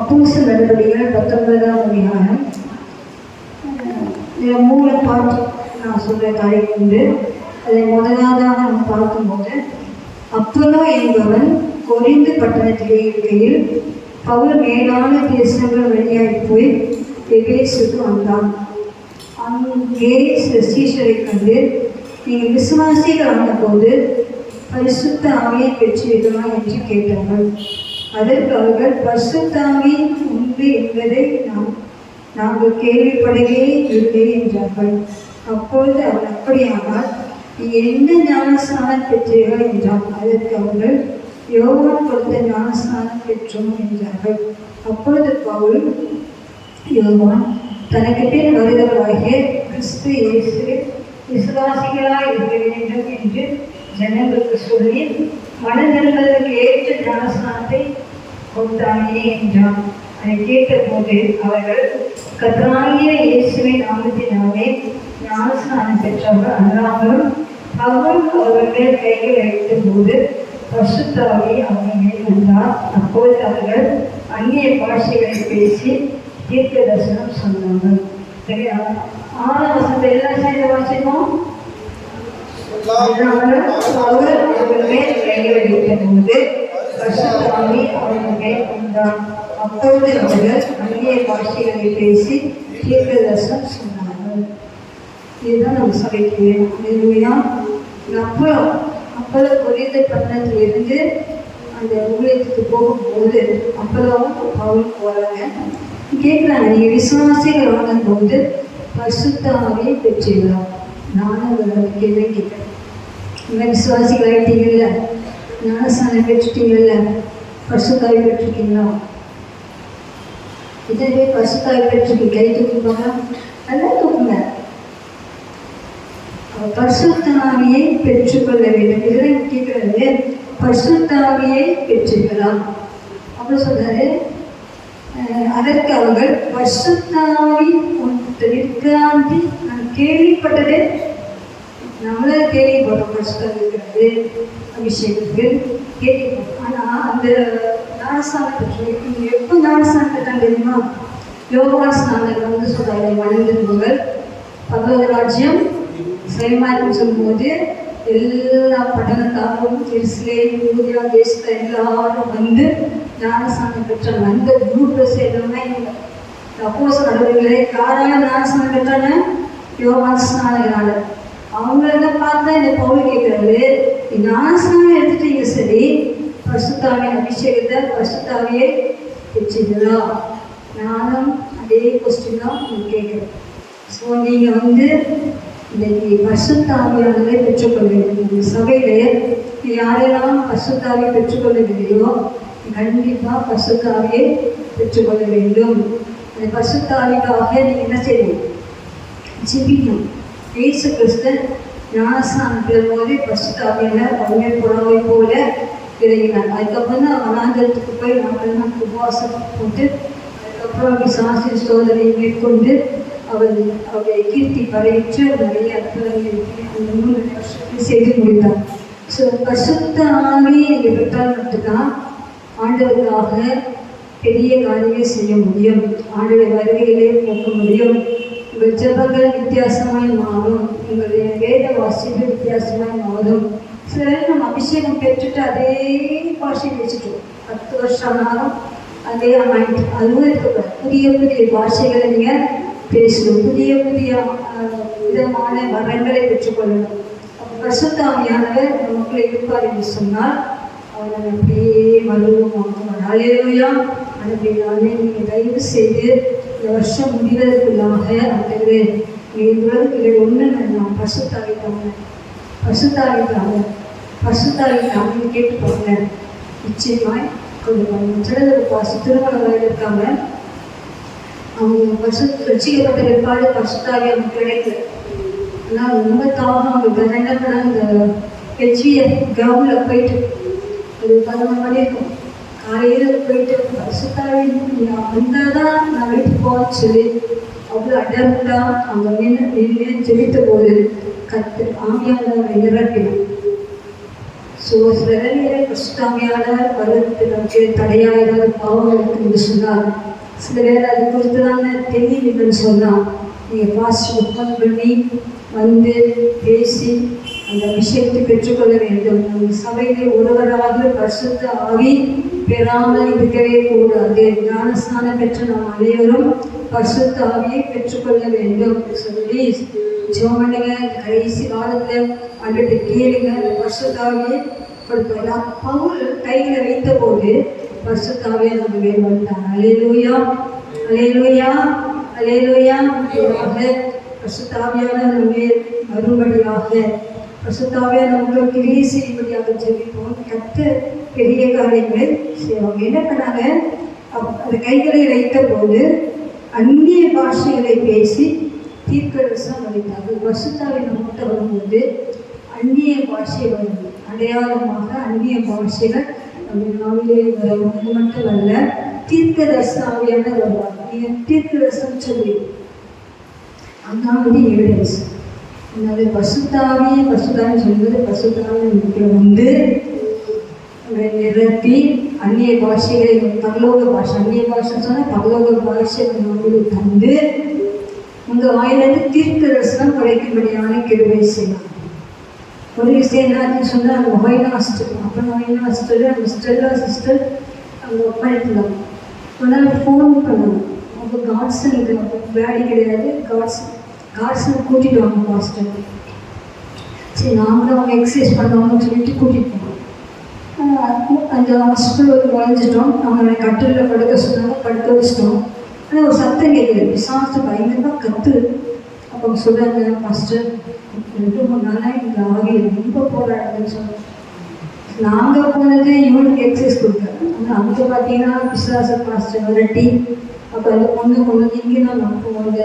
அப்போச நடவடிக்கைகள் பத்தொன்பதாம் அதிகாரம். இதில் மூணு பார்த்து நான் சொல்ற காரியம் உண்டு. அதை முதலாவதாக நம்ம பார்க்கும்போது அப்பலோ என்பவன் கொரிந்து பட்டணத்திலே இருக்கையில் பவுல் மேலான தேசங்கள் வழியாகி போய் எபேசுக்கு வந்தான். அங்கே சீஷரை கண்டு நீங்கள் விசுவாசிகள் ஆனபோது பரிசுத்த ஆவியை பெற்றிருக்கலாம் என்று கேட்டார்கள். அதற்கு அவர்கள் பரிசுத்த உண்டு என்பதை நாம் நாங்கள் கேள்விப்படவே இல்லை என்றார்கள். அப்பொழுது அவர் அப்படியானால் நீங்கள் எந்த ஞானஸ்நானம் பெற்றீர்கள்? என்றார் அதற்கு அவர்கள் யோகம் கொடுத்த ஞானஸ்நானம் பெற்றோம் என்றார்கள். அப்பொழுது பவுல் யோவான் தனக்கு பின் வருகிறவராகிய கிறிஸ்து இயேசு விசுவாசிகளாக இருக்க வேண்டும் என்று ஜனங்களுக்கு சொல்லி மனதிரும்பதற்கு ஏற்ற ஞானஸ்நானத்தை கொடுத்தானே என்றான். அதை கேட்டபோது அவர்கள் கர்த்தராகிய இயேசுவின் நாமத்தினாலே ஞானஸ்நானம் பெற்றவர்கள் அல்லாமலும் அவரும் அவர்கள் கையில் வைத்தபோது பசுத்தாவி அவர்கள் மேல் வந்தார். அப்போது அவர்கள் அந்நிய பாஷைகளை பேசி தீர்க்க தரிசனம் சொன்னார்கள். சரியா ஆறாம் வசனத்தை எல்லாம் சேர்ந்து வாசிப்போம். அல்லாமலும் அவர் அவர்கள் மேல் கையில் வைத்தபோது பசுத்தாவி அவர்கள் மேல் வந்தார் அவர்கள் அந்நிய பாஷைகளை பேசி தீர்க்கதர்சனம் சொன்னார்கள். இதுதான் நம்ம சபைக்கு வேணும் அப்புறம் அப்பளம் குறைந்த பட்டணத்திலிருந்து அந்த ஊழியத்துக்கு போகும்போது அப்பளம் பவுல் போகிறாங்க கேட்குறாங்க நீங்கள் விசுவாசிகள் வாங்கும்போது பரிசுத்தாவே பெற்றீங்களா நானும் உங்களை கேள்வி கேட்குறேன் நீங்கள் விசுவாசிகள் ஆகிட்டீங்கல்ல பெற்றுட்டீங்கல்ல? பசுக்காய் பெற்றிருக்கீங்களா இதே பசுக்காய் பெற்றிருக்கீங்க கை தூக்குப்பாங்க நல்லா தூக்குங்க பரிசுத்தாவியை பெற்றுக்கொள்ள வேண்டும். இதில் கேட்கறது பரிசுத்தாவியை பெற்றுக்கலாம். அப்படி சொல்றாரு அதற்கு அவர்கள் பரிசுத்தாவி ஒருத்தர் இருக்கிறான்னு நான் கேள்விப்பட்டதே நம்மளே கேள்விப்பட்டோம் கஷ்டம் இருக்கிறது அபிஷேகத்துக்கு கேள்விப்பட்டோம். ஆனால் அந்த ஞானஸ்தானம் நீங்கள் எப்போ ஞானஸ்தானம் தெரியுமா? யோகா ஸ்நானத்தில் வந்து சொல்கிறாங்க மனிதர்கள் பகவத ராஜ்யம் செயல்மாற்றம் சொல்லும்போது எல்லா பட்டணத்தாரும் திருசிலே யூரியா தேசத்தில் எல்லாரும் வந்து ஞானஸ்தானம் பெற்ற அந்த குரூப்பில் சேர்ந்தவங்க இவங்க அப்போஸ் நடவடிக்கைகளை யாரால ஞானஸ்தானம் பெற்றாங்க? யோகா ஸ்நானங்களால அவங்கள பார்த்தா இந்த பவுல் கேட்குறாரு. ஞானஸ்நானம் எடுத்துட்டீங்க சரி. பரிசுத்தாவின் அபிஷேகத்தை பசுத்தாவையே வச்சுங்களா நானும் அதே கொஸ்டின் தான் உங்களுக்கு கேட்குறேன். ஸோ நீங்கள் வந்து இன்னைக்கு பசுத்தாவியானதை பெற்றுக்கொள்ள வேண்டும் உங்கள் யாரெல்லாம் பசுத்தாவியை பெற்றுக்கொள்ளவில்லையோ கண்டிப்பாக பசுத்தாவியை பெற்றுக்கொள்ள வேண்டும். அந்த பசுத்தாவிக்காக நீங்கள் என்ன செய்யணும்? ஜிபிக்கணும். இயேசு கிறிஸ்து பெறும்போதே ஃபஸ்ட்டு பசுத்தாவியில் அவங்க புறவை போல இறங்கினார். அதுக்கப்புறம் தான் வனாந்திரத்துக்கு போய் மக்கள்லாம் உபவாசம் போட்டு அதுக்கப்புறம் விசாசி சோதனை மேற்கொண்டு அவர் அவருடைய கீர்த்தி பரவிட்டு நிறைய அற்புதங்கள் அந்த மூணு வருஷத்தில் செய்து முடித்தார். ஸோ பசுத்த ஆவி நீங்கள் பெற்றால் மட்டும்தான் ஆண்டவருக்காக பெரிய காரியம் செய்ய முடியும். ஆண்டவர் வருகையிலே போக முடியும். உங்கள் ஜெபங்கள் வித்தியாசமாய் மாறும் உங்களுடைய வேத வாசிப்பு வித்தியாசமாய் மாறும். சில நம்ம அபிஷேகம் பெற்றுட்டு அதே பாஷை வச்சுட்டோம் பத்து வருஷம் ஆனாலும் அதே மைண்ட் அதுவும் இருக்கக்கூடாது. புதிய புதிய பாஷைகளை நீங்கள் பேசணும். புதிய புதிய விதமான வரங்களை பெற்றுக்கொள்ளணும். பிரசுத்தாமியானவர் நமக்குள்ள இருப்பார் என்று சொன்னால் அவர் அப்படியே வலுவமாக்குவார் அலையிலா நீங்கள் தயவு செய்து இந்த வருஷம் முடிவதற்குள்ளாக அந்த உலகத்தில் ஒன்று நான் பசுத்தாவிட்டாங்க பசுத்தாவிட்டாங்க பசுத்தாவிட்டாங்க கேட்டு பாருங்க நிச்சயமாய் கொஞ்சம் சிறந்த பாசு திருமணம் இருக்காங்க அவங்க பசு ரசிக்கப்பட்ட பிற்பாடு பசுத்தாவி அவங்க கிடைக்கல. ஆனால் ரொம்ப தாகம் அவங்க என்ன பண்ணாங்க இந்த ஹெச்விஎஃப் கிரவுண்டில் போயிட்டு ஒரு பதினொன்று மணி இருக்கும். காலையில் போயிட்டு பரிசுத்தாவின் வந்தால் தான் நான் வீட்டுக்கு போவேன்னு சொல்லி அவ்வளோ அடர்ந்தா அவங்க நின்று நின்று ஜெபித்த போது கத்து ஆமியாளர் நிரப்பினான் ஸோ சில வேலைகளை பசுத்தாமையான வருவதற்கு நமக்கு தடையாக ஏதாவது பாவம் இருக்குன்னு சொன்னால் சில பேர் அது குறித்துதான தெரியலன்னு சொன்னால் நீங்கள் பாஸ்ட் ஒப்பந்தம் பண்ணி வந்து பேசி அந்த விஷயத்தை பெற்றுக்கொள்ள வேண்டும். நம்ம சபையிலே ஒருவராக பரிசுத்த ஆவி பெறாமல் இருக்கவே கூடாது. ஞானஸ்தானம் பெற்ற நாம் அனைவரும் பரிசுத்த ஆவியை பெற்றுக்கொள்ள வேண்டும். சொல்லி ஜோமனுங்க கடைசி காலத்தில் அன்றைக்கு கேளுங்க. அந்த பரிசுத்தாவியை கொடுப்பாங்க பவுல் கையில் வைத்த போது பரிசுத்தாவே நம்ம மேல் வந்தாங்க அலையிலூயா அலையிலூயா அலையிலூயா பரிசுத்தாவியான நம்ம வரும்படியாக பரிசுத்தாவியான நம்மளும் கிரியை செய்யும்படியாக ஜெபிப்போம். கத்து பெரிய காரியங்களை செய்வாங்க என்ன பண்ணாங்க அப்- அந்த கைகளை வைத்த போது அந்நிய பாஷைகளை பேசி தீர்க்கரசம் அளித்தார்கள். பரிசுத்தாவை நம்மகிட்ட வரும்போது அந்நிய பாஷை வருது அடையாளமாக அந்நிய பாஷைகள் நம்ம நாவிலே வரவங்க மட்டும் அல்ல தீர்க்க தரிசனாவியான வருவாங்க நீங்கள் தீர்க்க தரிசனம் சொல்லி அதான் வந்து என்னுடைய என்னது பசுத்தாவி பசுதான்னு சொல்வது பசுத்தாவி இருக்கிற வந்து உங்களை நிரப்பி அந்நிய பாஷைகளை பரலோக பாஷை அந்நிய பாஷை சொன்னால் பரலோக பாஷை நம்மளுக்கு தந்து உங்கள் வாயிலிருந்து தீர்க்க ரசனம் கிடைக்கும்படியான கிருபை செய்யலாம் ஒரு விஷயம் என்ன சொன்னால் அந்த ஒயினா சிஸ்டர் அப்புறம் ஒயினா சிஸ்டர் அந்த ஸ்டெல்லா சிஸ்டர் அந்த ஒர்க் அதனால் ஃபோன் பண்ணலாம் அவங்க காட்ஸன் இது வேலை கிடையாது காட்ஸ் காசு கூட்டிட்டு வாங்க மாஸ்டர் சரி நாங்களும் அவங்க எக்ஸசைஸ் பண்ணுவாங்கன்னு சொல்லிட்டு கூட்டிகிட்டு போனோம் அந்த ஹாஸ்பிட்டல் ஒரு குறைஞ்சிட்டோம் அவங்களை கட்டிலில் படுக்க சொன்னாங்க படுக்க வச்சிட்டோம். ஆனால் ஒரு சத்தம் கேட்குது. பிசாசு பயங்கரமாக கத்து. அப்போ சொல்கிறாங்க ஃபஸ்ட்டு ரெண்டு மூணு நாளாக ஆகிய ரொம்ப போராடுதுன்னு சொன்னாங்க நாங்கள் போனது இவனுக்கு எக்ஸசைஸ் கொடுத்தாங்க. ஆனால் அங்கே பார்த்தீங்கன்னா பிசாச பாஸ்டர் விரட்டி அப்போ அந்த பொண்ணு கொண்டு வந்து இங்கே நான் நம்ம அந்த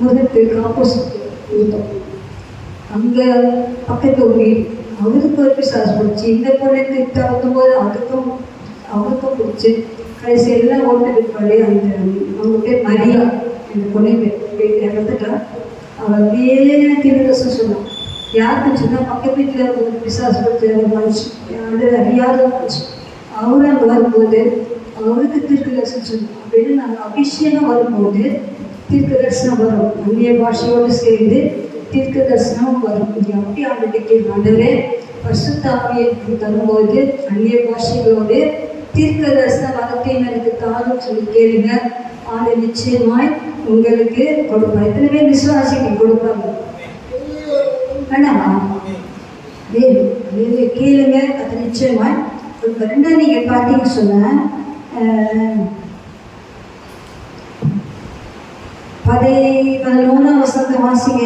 முருகத்துக்கு ஆப்போசிட் கொடுத்தோம். அங்கே பக்கத்து ஒரு வீடு அவருக்கு ஒரு பிசாசு பிடிச்சி இந்த பொண்ணுக்கு தவக்கும் போது அதுக்கும் அவருக்கும் பிடிச்சி கடைசி எல்லாம் ஓட்டு பிற்பாடு அந்த அவங்க பேர் மரியா அந்த பொண்ணு பேர் இறந்துட்டா. அவள் அப்படியே திருவசம் சொன்னான் யாருக்குன்னு சொன்னால் பக்கத்து வீட்டில் ஒரு பிசாசு பிடிச்ச ஒரு மனுஷன் அது அறியாத மனுஷன் அங்கே வரும்போது அவருக்கு தீர்க்க தரிசனம் அப்படின்னு நாங்கள் அபிஷேகம் வரும்போது தீர்க்க தரிசனம் வரும். அந்நிய பாஷையோடு சேர்ந்து தீர்க்க தரிசனம் வரும். இது அப்படி ஆண்டுக்கு ஆண்டவரே பரிசுத்தாவியை தரும்போது அந்நிய பாஷைகளோடு தீர்க்க தரிசன வரத்தை எனக்கு தாரும் சொல்லி கேளுங்க. ஆண்டு நிச்சயமாய் உங்களுக்கு கொடுப்பேன் எத்தனை பேர் விசுவாசிக்கு கொடுப்பாங்க? வேண்டாமா வேறு வேறு கேளுங்க அது நிச்சயமா. இப்போ ரெண்டாவது நீங்கள் பார்த்தீங்க சொன்ன பதை பதினொன்றாம் வசனத்தை வாசிங்க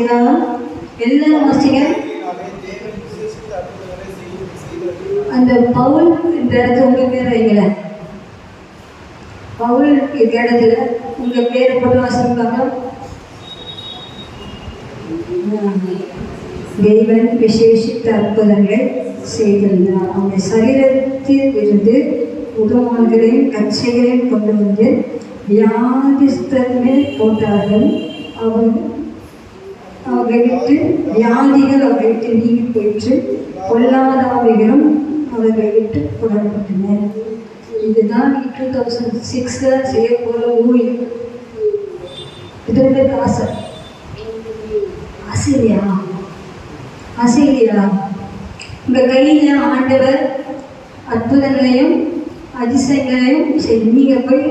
என்ன வாசிங்க. அந்த பவுல் இந்த இடத்துல உங்க பேர் வைங்களேன். பவுல் இந்த இடத்துல உங்க பேரை போட்டு வாசிப்பாங்க. தேவன் விசேஷித்த அற்புதங்கள் செய்திருந்தார். அவங்க சரீரத்தில் இருந்து உதவான்களையும் கச்சைகளையும் கொண்டு வந்து வியாதிஸ்தமே போட்டார்கள். அவன் அவரை விட்டு வியாதிகள் அவரை விட்டு நீங்கி போயிற்று. பொல்லாதாவைகளும் அவர்களை விட்டு புறப்பட்டன. இதுதான் டூ தௌசண்ட் சிக்ஸில் செய்ய போகிற ஊழியம் இது பேருக்கு ஆசை ஆசிரியா. ஆசிரியா உங்கள் கையில் ஆண்டவர் அற்புதங்களையும் அதிசயங்களையும் சரி நீங்கள் போய்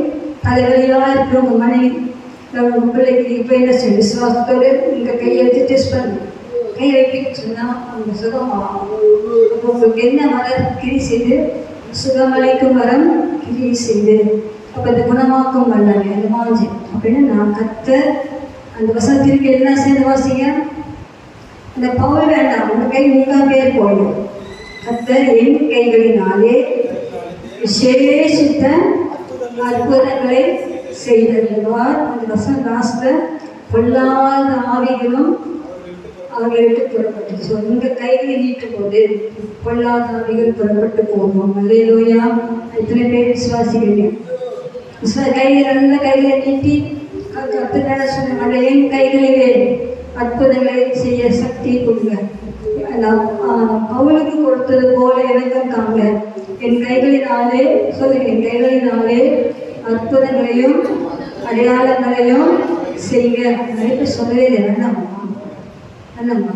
தலைவலியாக இருக்கிற உங்கள் மனைவி இல்லை பிள்ளைக்கு நீங்கள் போய் என்ன செய்ய விசுவாசத்தோடு உங்கள் கையை வச்சு டெஸ்ட் பண்ணுங்க கை வைக்க சொன்னால் அவங்க சுகமாகும் உங்களுக்கு என்ன மலர் கிரி செய்து சுகமளிக்கும் வரம் கிரி செய்து அப்போ இந்த குணமாக்கும் வல்லமை அந்த மாஞ்சி அப்படின்னு நான் கத்த அந்த வசனத்திற்கு என்ன சேர்ந்து வாசிங்க. இந்த பவுல் வேண்டாம் உங்க கை உங்க பேர் போயிடும் கத்தர் என் கைகளினாலே விசேஷித்த அற்புதங்களை செய்திருந்தார் அந்த வசனம் லாஸ்ட்ல பொல்லாத ஆவிகளும் அவர்களை விட்டு புறப்பட்டு ஸோ உங்க கைகளை நீட்டும் போது பொல்லாத ஆவிகள் புறப்பட்டு போகும் அல்லையிலோயா எத்தனை பேர் விசுவாசிக்கிறீங்க? விசுவா கைகளை நல்ல கைகளை நீட்டி கத்து சொன்னாங்க என் கைகளிலே அற்புதங்களை செய்ய சக்தி கொடுங்க. நான் பவுலுக்கு கொடுத்தது போல எனக்கும் தாங்க. என் கைகளினாலே சொல்லுங்க என் கைகளினாலே அற்புதங்களையும் அடையாளங்களையும் செய்யுங்க. நிறைய சொல்லவே இல்லை வேண்டாமா வேண்டாமா